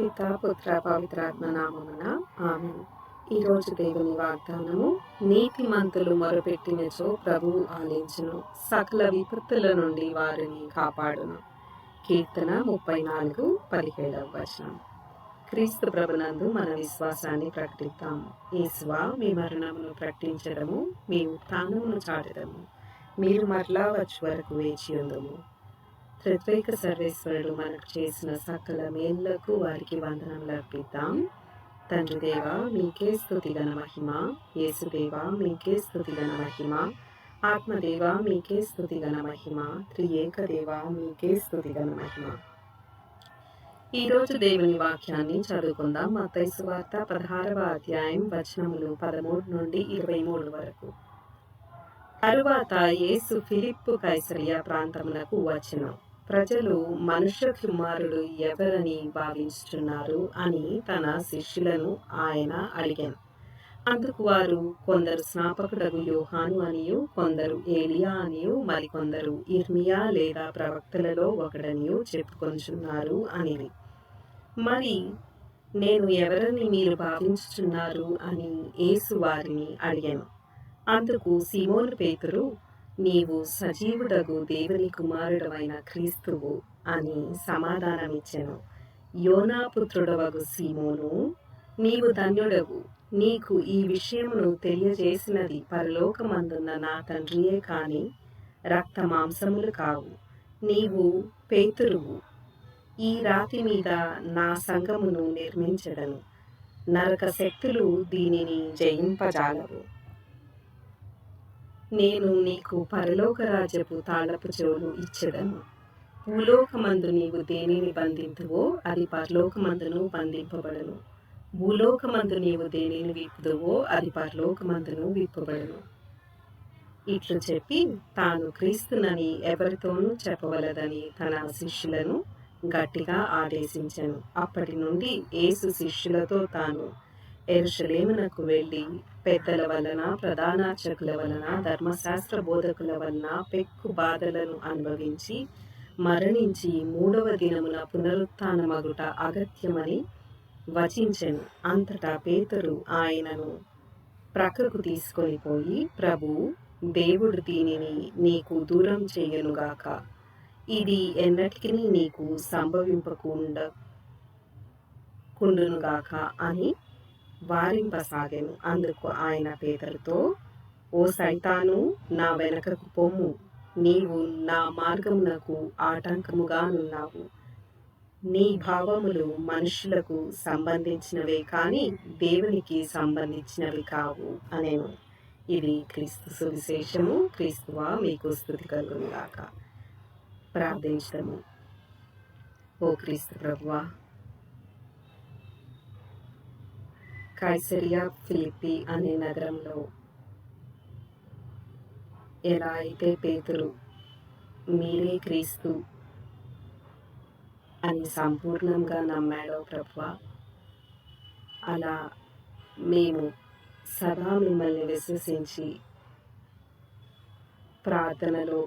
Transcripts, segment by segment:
పిత పుత్ర పవిత్రాత్మ నామమున ఆమె ఈరోజు దేవుని వాగ్దానము నీతిమంతులు మొరపెట్టినచో ప్రభువు ఆలించును సకల విపత్తుల నుండి వారిని కాపాడును. కీర్తన ముప్పై నాలుగు పదిహేడవ వచనం. క్రీస్తు ప్రభునందు మన విశ్వాసాన్ని ప్రకటిస్తాము ఈశ్వా మీ మరణమును ప్రకటించడము మీ ఉత్థానమును చాటడము. మీరు మరలా వచ్చి వరకు వేచి ఉందము త్రిత్వైక సర్వేశ్వరుడు మనకు చేసిన సకల మేళ్ళకు వారికి వందనములు అర్పిద్దాం. తండ్రి దేవ మీకే స్థుతి గణ మహిమ. యేసుదేవ మీకే స్థుతి గణ మహిమ. ఆత్మదేవ మీకే స్థుతి గణ మహిమ. త్రియేక దేవ మీకే స్థుతి గణ మహిమ. ఈరోజు దేవుని వాక్యాన్ని చదువుకుందాం. మత్తైసు వార్త పదహారవ అధ్యాయం వచనములు పదమూడు నుండి ఇరవై మూడు వరకు. తరువాత యేసు ఫిలిప్పు కైసరియా ప్రాంతమునకు వచ్చెను. ప్రజలు మనుష్య కుమారుడు ఎవరని భావించుచున్నారు అని తన శిష్యులను ఆయన అడిగాను అందుకు వారు కొందరు స్నాపకుడగు యోహాను అనియు కొందరు ఏలియా అనియు మరికొందరు ఇర్మియా లేదా ప్రవక్తలలో ఒకడనియు చెప్పుకొంచున్నారు అనేది మరి నేను ఎవరని మీరు భావించుచున్నారు అని యేసు వారిని అడిగాను. అందుకు సిమోను పేతురు నీవు సజీవుడగు దేవుని కుమారుడమైన క్రీస్తువు అని సమాధానమిచ్చెను. యోనాపుత్రుడవగు సీమోను నీవు ధన్యుడవు నీకు ఈ విషయమును తెలియజేసినది పరలోకమందున్న నా తండ్రియే కాని రక్త మాంసములు కావు. నీవు పేతురువు. ఈ రాతి మీద నా సంఘమును నిర్మించడను. నరక శక్తులు దీనిని జయింపజాలవు. నేను నీకు పరలోక రాజ్యపు తాళపు చెవులు ఇచ్చెదను. భూలోకమందు నీవు దేనిని బంధింతువో అది పరలోకమందును బంధింపబడను. భూలోకమందు నీవు దేనిని విప్పుదువో అది పరలోకమందును విప్పబడను. ఇట్లు చెప్పి తాను క్రీస్తునని ఎవరితోనూ చెప్పవలదని తన శిష్యులను గట్టిగా ఆదేశించాను. అప్పటి నుండి యేసు శిష్యులతో తాను ఎరుషలేమునకు వెళ్ళి పెద్దల వలన ప్రధానార్చకుల వలన ధర్మశాస్త్ర బోధకుల వలన పెక్కు బాధలను అనుభవించి మరణించి మూడవ దినమున పునరుత్నమగుట అగత్యమని వచించెను. అంతటా పేతురు ఆయనను ప్రక్కకు తీసుకొని పోయి ప్రభు దేవుడు దీనిని నీకు దూరం చేయనుగాక ఇది ఎన్నటికీ నీకు సంభవింపకుండా కుండునుగాక అని వారింపసాగాను. అందుకు ఆయన పేదలతో ఓ సైతాను నా వెనకకు పొమ్ము నీవు నా మార్గమునకు ఆటంకముగానున్నావు నీ భావములు మనుషులకు సంబంధించినవే కానీ దేవునికి సంబంధించినవి కావు అనేను. ఇది క్రీస్తు సువిశేషము. క్రీస్తువా మీకు స్థుతి కలుగునుగాక. ప్రార్థించడము. ఓ క్రీస్తు ప్రభువా కైసరియా ఫిలిపి అనే నగరంలో ఎలా అయితే పేతురు మీరే క్రీస్తు అని సంపూర్ణంగా నమ్మాడో ప్రభు అలా మేము సదా మిమ్మల్ని విశ్వసించి ప్రార్థనలో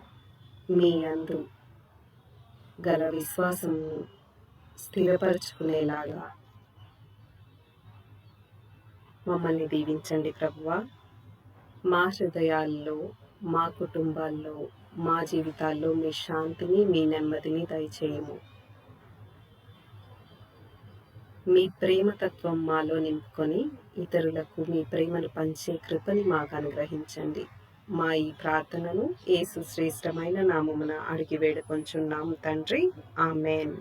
మీ అందు గల విశ్వాసం స్థిరపరచుకునేలాగా మమ్మల్ని దీవించండి ప్రభువ. మా హృదయాల్లో మా కుటుంబాల్లో మా జీవితాల్లో మీ శాంతిని మీ నెమ్మదిని దయచేయము. మీ ప్రేమతత్వం మాలో నింపుకొని ఇతరులకు మీ ప్రేమను పంచే కృపని మాకు అనుగ్రహించండి. మా ఈ ప్రార్థనను ఏసు శ్రేష్టమైన నామమున అడిగి వేడుకొంచున్నాము తండ్రి. ఆమెన్.